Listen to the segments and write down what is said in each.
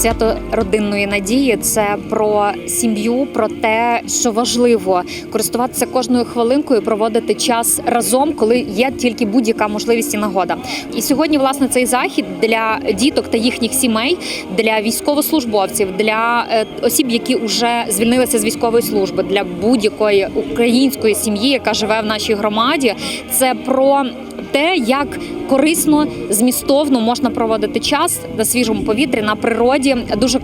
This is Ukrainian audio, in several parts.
Свято родинної надії це про сім'ю, про те, що важливо користуватися кожною хвилинкою, проводити час разом, коли є тільки будь-яка можливість і нагода. І сьогодні, власне, цей захід для діток та їхніх сімей, для військовослужбовців, для е, осіб, які вже звільнилися з військової служби, для будь-якої української сім'ї, яка живе в нашій громаді. Це про те, як корисно, змістовно можна проводити час на свіжому повітрі на природі. Дуже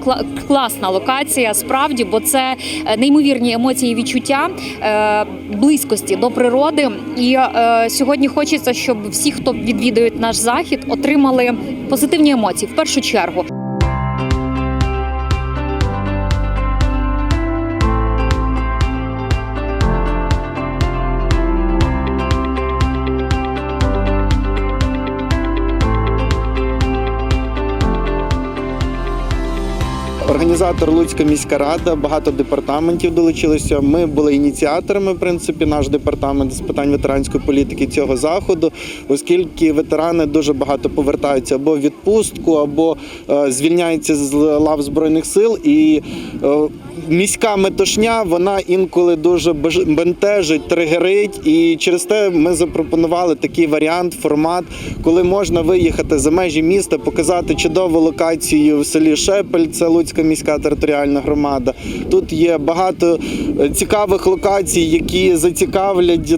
класна локація, справді, бо це е, неймовірні емоції відчуття е, близькості до природи. І е, сьогодні хочеться, щоб всі, хто відвідують наш захід, отримали позитивні емоції в першу чергу. Організатор Луцька міська рада, багато департаментів долучилися. Ми були ініціаторами, в принципі, наш департамент з питань ветеранської політики цього заходу, оскільки ветерани дуже багато повертаються або в відпустку, або е, звільняються з лав збройних сил. І е, міська метушня вона інколи дуже бентежить, тригерить. І через те ми запропонували такий варіант, формат, коли можна виїхати за межі міста, показати чудову локацію в селі Шепель, це Луцька міська територіальна громада. Тут є багато е, цікавих локацій, які зацікавлять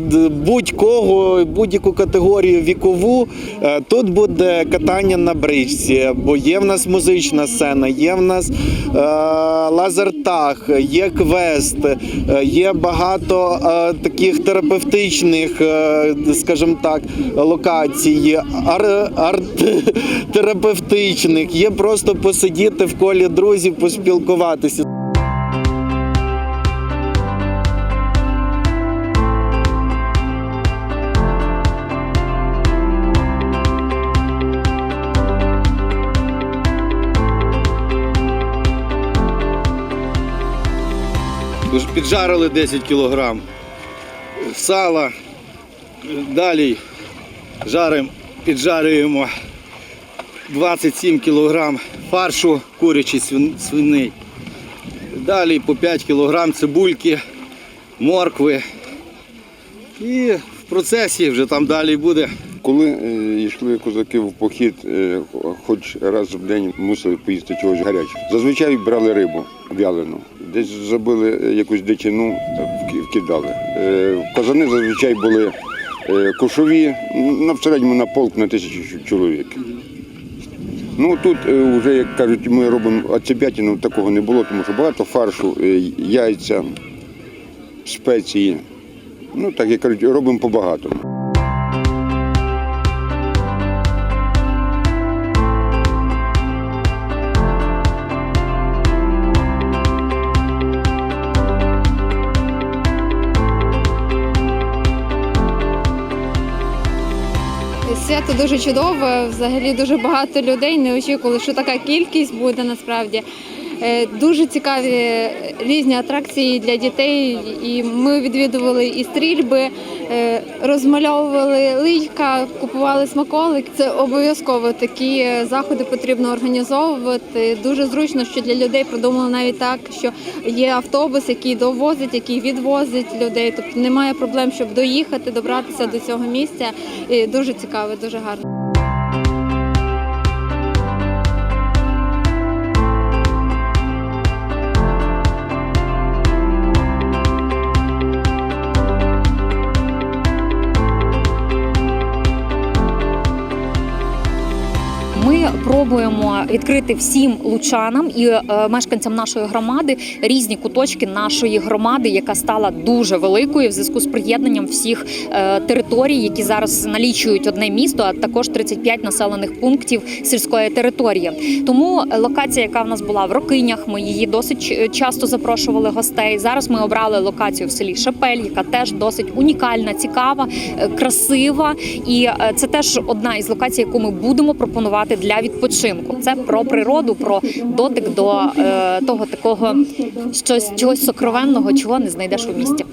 будь-кого, будь-яку категорію вікову. Е, Тут буде катання на бричці, бо є в нас музична сцена, є в нас е, лазертаг, є квест, е, є багато е, таких терапевтичних, е, скажімо так, локацій, ар- арт-терапевтичних, є просто посидіти в колі друзів, поспілкуватися. Тож Піджарили 10 кілограм сала. Далі жаримо, піджарюємо 27 кілограм фаршу курячий свин- свиний. Далі по 5 кілограм цибульки, моркви. І в процесі вже там далі буде. Коли е, йшли козаки в похід, е, хоч раз в день мусили поїсти чогось гарячого. Зазвичай брали рибу вялену. Десь забили е, якусь дичину, вкидали. Казани зазвичай були кошові, на середньому на полк на тисячу чоловік. Ну тут вже, як кажуть, ми робимо оцепятину, такого не було, тому що багато фаршу, яйця, спеції. Ну так як кажуть, робимо побагато. Свято дуже чудове, взагалі дуже багато людей. Не очікували, що така кількість буде насправді. Е, Дуже цікаві різні атракції для дітей. І ми відвідували і стрільби, е, розмальовували лийка, купували смаколики. Це обов'язково такі е, заходи потрібно організовувати. Дуже зручно, що для людей продумали навіть так, що є автобус, який довозить, який відвозить людей. Тобто немає проблем, щоб доїхати, добратися до цього місця. І дуже цікаво, дуже гарно. Ми пробуємо відкрити всім лучанам і е, мешканцям нашої громади різні куточки нашої громади, яка стала дуже великою в зв'язку з приєднанням всіх е, територій, які зараз налічують одне місто, а також 35 населених пунктів сільської території. Тому локація, яка в нас була в Рокинях, ми її досить часто запрошували гостей. Зараз ми обрали локацію в селі Шепель, яка теж досить унікальна, цікава, е, красива. І е, це теж одна із локацій, яку ми будемо пропонувати для відпочинку. Це про природу, про дотик до е, того такого щось чогось сокровенного, чого не знайдеш у місті.